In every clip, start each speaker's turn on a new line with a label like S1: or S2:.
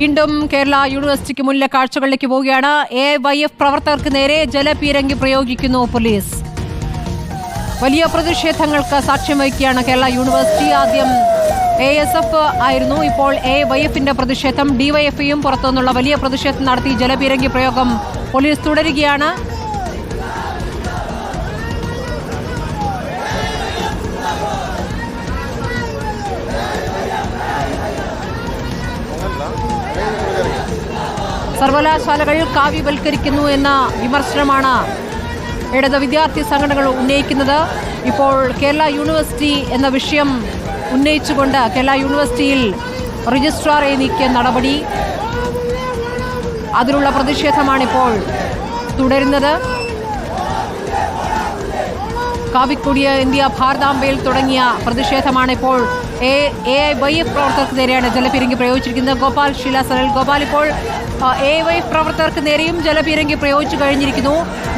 S1: വീണ്ടും കേരള യൂണിവേഴ്സിറ്റിക്ക് മുന്നിലെ കാഴ്ചകളിലേക്ക് പോവുകയാണ്. എ വൈ എഫ് പ്രവർത്തകർക്ക് നേരെ ജലപീരങ്കി പ്രയോഗിക്കുന്നു പോലീസ്. വലിയ പ്രതിഷേധങ്ങൾക്ക് സാക്ഷ്യം വഹിക്കുകയാണ് കേരള യൂണിവേഴ്സിറ്റി. ആദ്യം എ എസ് എഫ് ആയിരുന്നു. ഇപ്പോൾ എ വൈ എഫിന്റെ പ്രതിഷേധം. ഡിവൈഎഫ്ഐയും പുറത്തുനിന്നുള്ള വലിയ പ്രതിഷേധം നടത്തി ജലപീരങ്കി പ്രയോഗം പോലീസ് തുടരുകയാണ്. സർവകലാശാലകൾ കാവ്യവൽക്കരിക്കുന്നു എന്ന വിമർശനമാണ് ഇടത് വിദ്യാർത്ഥി സംഘടനകൾ ഉന്നയിക്കുന്നത്. ഇപ്പോൾ കേരള യൂണിവേഴ്സിറ്റി എന്ന വിഷയം ഉന്നയിച്ചുകൊണ്ട് കേരള യൂണിവേഴ്സിറ്റിയിൽ രജിസ്ട്രാറെ നീക്കിയ നടപടി. അതിലുള്ള പ്രതിഷേധമാണിപ്പോൾ തുടരുന്നത്. കാവിക്കൊടിയ ഇന്ത്യ ഭാരതാംബയിൽ തുടങ്ങിയ പ്രതിഷേധമാണ് ഇപ്പോൾ എ ഐ വൈ എഫ് പ്രവർത്തകർക്ക് നേരെയാണ് ജലപീരങ്കി പ്രയോഗിച്ചിരിക്കുന്നത്. ഗോപാൽ ശിലാസനൽ ഗോപാൽ ഇപ്പോൾ എ വൈ എഫ് പ്രവർത്തകർക്ക് നേരെയും ജലപീരങ്കി പ്രയോഗിച്ചു കഴിഞ്ഞിരിക്കുന്നു.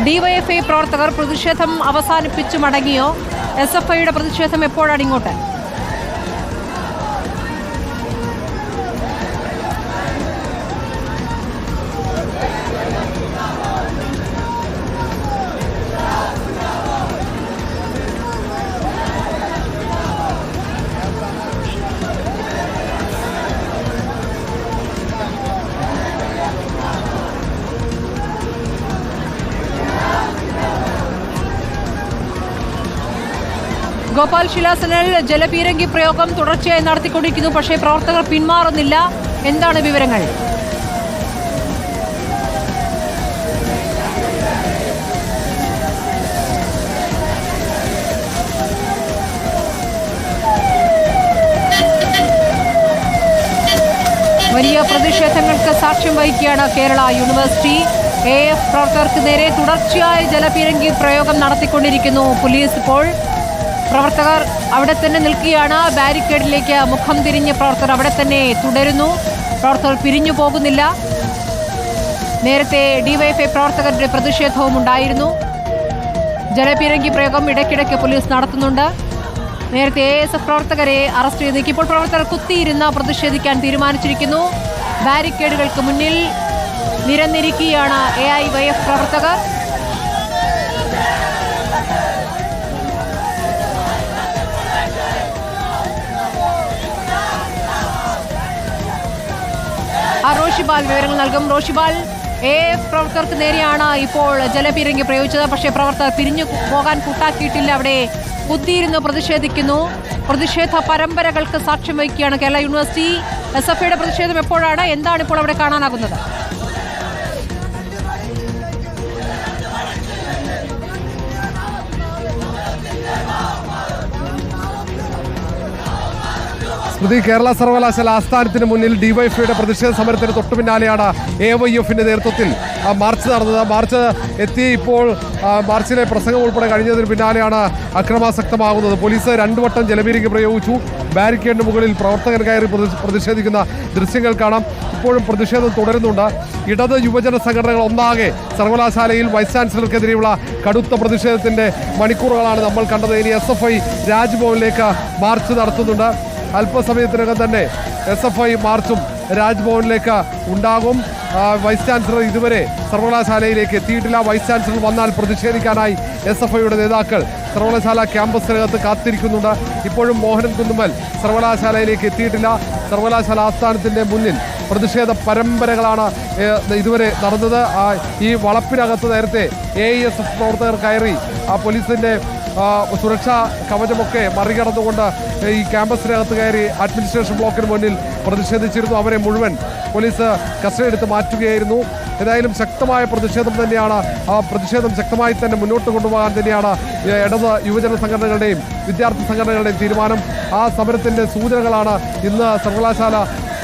S1: ഡിവൈഎഫ്ഐ പ്രവർത്തകർ പ്രതിഷേധം അവസാനിപ്പിച്ചു മടങ്ങിയോ? എസ് എഫ് ഐയുടെ പ്രതിഷേധം എപ്പോഴാണ് ഇങ്ങോട്ട്? ഗോപാൽ ശിലാസനൽ ജലപീരങ്കി പ്രയോഗം തുടർച്ചയായി നടത്തിക്കൊണ്ടിരിക്കുന്നു. പക്ഷേ പ്രവർത്തകർ പിന്മാറുന്നില്ല. എന്താണ് വിവരങ്ങൾ? വലിയ പ്രതിഷേധങ്ങൾക്ക് സാക്ഷ്യം വഹിക്കുകയാണ് കേരള യൂണിവേഴ്സിറ്റി. എ എഫ് പ്രവർത്തകർക്ക് നേരെ തുടർച്ചയായ ജലപീരങ്കി പ്രയോഗം നടത്തിക്കൊണ്ടിരിക്കുന്നു. പോലീസ് ഇപ്പോൾ പ്രവർത്തകർ അവിടെ തന്നെ നിൽക്കുകയാണ്. ബാരിക്കേഡിലേക്ക് മുഖം തിരിഞ്ഞ് പ്രവർത്തകർ അവിടെ തന്നെ തുടരുന്നു. പ്രവർത്തകർ പിരിഞ്ഞു പോകുന്നില്ല. നേരത്തെ ഡിവൈഎഫ്ഐ പ്രവർത്തകരുടെ പ്രതിഷേധവും ഉണ്ടായിരുന്നു. ജലപീരങ്കി പ്രയോഗം ഇടയ്ക്കിടയ്ക്ക് പോലീസ് നടത്തുന്നുണ്ട്. നേരത്തെ എ എസ് എഫ് പ്രവർത്തകരെ അറസ്റ്റ് ചെയ്തേക്ക് ഇപ്പോൾ പ്രവർത്തകർ കുത്തിയിരുന്ന് പ്രതിഷേധിക്കാൻ തീരുമാനിച്ചിരിക്കുന്നു. ബാരിക്കേഡുകൾക്ക് മുന്നിൽ നിരന്നിരിക്കുകയാണ് എ ഐ വൈ എഫ് പ്രവർത്തകർ. ആ റോഷിബാൽ വിവരങ്ങൾ നൽകും. റോഷിബാൽ എ എഫ് പ്രവർത്തകർക്ക് നേരെയാണ് ഇപ്പോൾ ജലപീരങ്കി പ്രയോഗിച്ചത്. പക്ഷേ പ്രവർത്തകർ പിരിഞ്ഞു പോകാൻ കൂട്ടാക്കിയിട്ടില്ല. അവിടെ കുത്തിയിരുന്ന് പ്രതിഷേധിക്കുന്നു. പ്രതിഷേധ പരമ്പരകൾക്ക് സാക്ഷ്യം വഹിക്കുകയാണ് കേരള യൂണിവേഴ്സിറ്റി. എസ് എഫ് ഐയുടെ പ്രതിഷേധം എപ്പോഴാണ്? എന്താണ് ഇപ്പോൾ അവിടെ കാണാനാകുന്നത്?
S2: സ്മൃതി കേരള സർവകലാശാല ആസ്ഥാനത്തിന് മുന്നിൽ ഡിവൈഎഫ്ഐയുടെ പ്രതിഷേധ സമരത്തിന് തൊട്ടു പിന്നാലെയാണ് എ വൈ എഫിന്റെ നേതൃത്വത്തിൽ മാർച്ച് നടന്നത്. മാർച്ച് എത്തി ഇപ്പോൾ മാർച്ചിലെ പ്രസംഗം ഉൾപ്പെടെ കഴിഞ്ഞതിന് പിന്നാലെയാണ് അക്രമാസക്തമാകുന്നത്. പോലീസ് രണ്ടു വട്ടം ജലപീരങ്കി പ്രയോഗിച്ചു. ബാരിക്കേഡിന് മുകളിൽ പ്രവർത്തകർ കയറി പ്രതിഷേധിക്കുന്ന ദൃശ്യങ്ങൾ കാണാം. ഇപ്പോഴും പ്രതിഷേധം തുടരുന്നുണ്ട്. ഇടത് യുവജന സംഘടനകൾ ഒന്നാകെ സർവകലാശാലയിൽ വൈസ് ചാൻസലർക്കെതിരെയുള്ള കടുത്ത പ്രതിഷേധത്തിന്റെ മണിക്കൂറുകളാണ് നമ്മൾ കണ്ടത്. ഇനി എസ് എഫ് ഐ രാജ്ഭവനിലേക്ക് മാർച്ച് നടത്തുന്നുണ്ട്. അല്പസമയത്തിനകം തന്നെ എസ് എഫ് ഐ മാർച്ചും രാജ്ഭവനിലേക്ക് ഉണ്ടാകും. വൈസ് ചാൻസലർ ഇതുവരെ സർവകലാശാലയിലേക്ക് എത്തിയിട്ടില്ല. വൈസ് ചാൻസലർ വന്നാൽ പ്രതിഷേധിക്കാനായി എസ് എഫ് ഐയുടെ നേതാക്കൾ സർവകലാശാല ക്യാമ്പസിനകത്ത് കാത്തിരിക്കുന്നുണ്ട്. ഇപ്പോഴും മോഹനൻ കുന്നുമ്മൽ സർവകലാശാലയിലേക്ക് എത്തിയിട്ടില്ല. സർവകലാശാല ആസ്ഥാനത്തിന്റെ മുന്നിൽ പ്രതിഷേധ പരമ്പരകളാണ് ഇതുവരെ നടന്നത്. ഈ വളപ്പിനകത്ത് നേരത്തെ എ ഐ എസ് എഫ് പ്രവർത്തകർ കയറി ആ പോലീസിന്റെ ആ, സുരക്ഷാ കവചമൊക്കെ മറികടന്നുകൊണ്ട് ഈ ക്യാമ്പസിനകത്ത് കയറി അഡ്മിനിസ്ട്രേഷൻ ബ്ലോക്കിന് മുന്നിൽ പ്രതിഷേധിച്ചിരുന്നു അവരെ മുഴുവൻ. പോലീസ് കസ്റ്റഡി എടുത്ത് മാറ്റുകയായിരുന്നു. ഏതായാലും ശക്തമായ പ്രതിഷേധം തന്നെയാണ് ആ പ്രതിഷേധം ശക്തമായി തന്നെ മുന്നോട്ട് കൊണ്ടുപോകാൻ തന്നെയാണ് ഇടത് യുവജന സംഘടനകളുടെയും വിദ്യാർത്ഥി സംഘടനകളുടെയും തീരുമാനം. ആ സമരത്തിന്റെ സൂചനകളാണ് ഇന്ന് സർവകലാശാല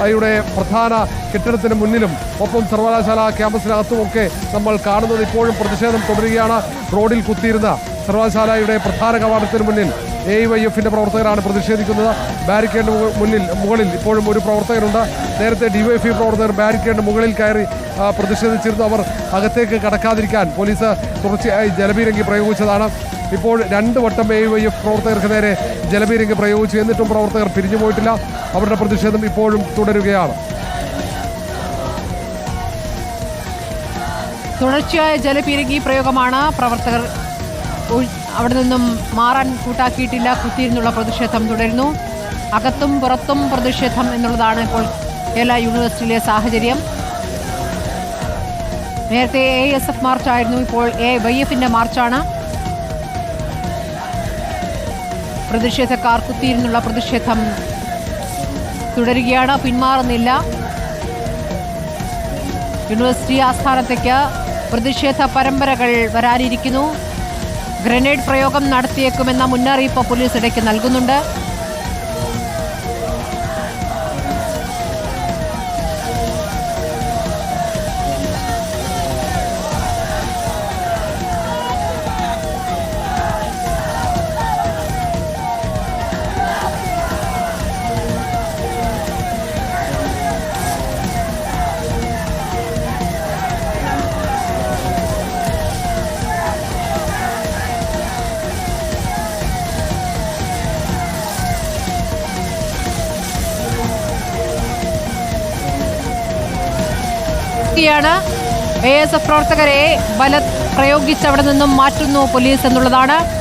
S2: യുടെ പ്രധാന കെട്ടിടത്തിന് മുന്നിലും ഒപ്പം സർവകലാശാല ക്യാമ്പസിനകത്തുമൊക്കെ നമ്മൾ കാണുന്നത്. ഇപ്പോഴും പ്രതിഷേധം തുടരുകയാണ്. റോഡിൽ കുത്തിയിരുന്ന സർവകലാശാലയുടെ പ്രധാന കവാടത്തിന് മുന്നിൽ എ വൈ എഫിന്റെ പ്രവർത്തകരാണ് പ്രതിഷേധിക്കുന്നത്. ബാരിക്കേഡിന് മുന്നിൽ മുകളിൽ ഇപ്പോഴും ഒരു പ്രവർത്തകരുണ്ട് നേരത്തെ ഡിവൈഎഫ്ഐ പ്രവർത്തകർ ബാരിക്കേഡിന് മുകളിൽ കയറി പ്രതിഷേധിച്ചിരുന്നു. അവർ അകത്തേക്ക് കടക്കാതിരിക്കാൻ പോലീസ് തുടർച്ചയായി ജലപീരങ്കി പ്രയോഗിച്ചതാണ്. ഇപ്പോൾ രണ്ട് വട്ടം എ വൈ എഫ് പ്രവർത്തകർക്ക് നേരെ ജലപീരങ്കി പ്രയോഗിച്ചു. എന്നിട്ടും പ്രവർത്തകർ പിരിഞ്ഞു പോയിട്ടില്ല. അവരുടെ പ്രതിഷേധം ഇപ്പോഴും തുടരുകയാണ്.
S1: തുടർച്ചയായ ജലപീരങ്കി പ്രയോഗമാണ് പ്രവർത്തകർ അവിടെ നിന്നും മാറാൻ കൂട്ടാക്കിയിട്ടില്ല കുത്തിയിരുന്നുള്ള പ്രതിഷേധം തുടരുന്നു. അകത്തും പുറത്തും പ്രതിഷേധം എന്നുള്ളതാണ് ഇപ്പോൾ കേരള യൂണിവേഴ്സിറ്റിയിലെ സാഹചര്യം. നേരത്തെ എ എസ് എഫ് മാർച്ചായിരുന്നു ഇപ്പോൾ എ വൈ എഫിന്റെ മാർച്ചാണ്. പ്രതിഷേധക്കാർ കുത്തിയിരുന്നുള്ള പ്രതിഷേധം തുടരുകയാണ് പിന്മാറുന്നില്ല. യൂണിവേഴ്സിറ്റി ആസ്ഥാനത്തേക്ക് പ്രതിഷേധ പരമ്പരകൾ വരാനിരിക്കുന്നു. ഗ്രനേഡ് പ്രയോഗം നടത്തിയേക്കുമെന്ന മുന്നറിയിപ്പ് പോലീസ് ഇടയ്ക്ക് നൽകുന്നുണ്ട്. ാണ് എ എസ് എഫ് പ്രവർത്തകരെ ബല പ്രയോഗിച്ച് അവിടെ നിന്നും മാറ്റുന്നു പോലീസ് എന്നുള്ളതാണ്.